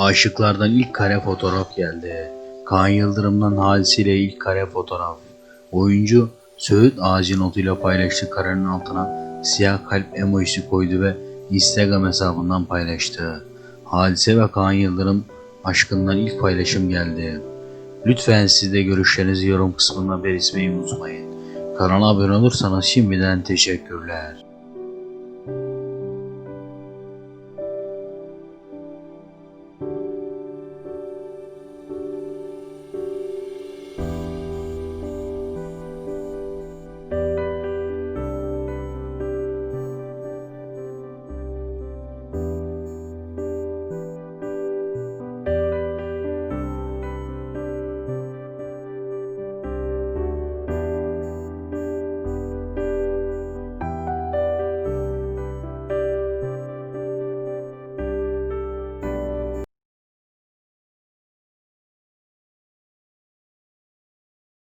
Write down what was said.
Aşıklardan ilk kare fotoğraf geldi. Kaan Yıldırım'dan Hadise ile ilk kare fotoğraf. Oyuncu Söğüt ağacı notuyla paylaştığı karenin altına siyah kalp emojisi koydu ve Instagram hesabından paylaştı. Hadise ve Kaan Yıldırım aşkından ilk paylaşım geldi. Lütfen siz de görüşlerinizi yorum kısmına belirtmeyi unutmayın. Kanala abone olursanız şimdiden teşekkürler.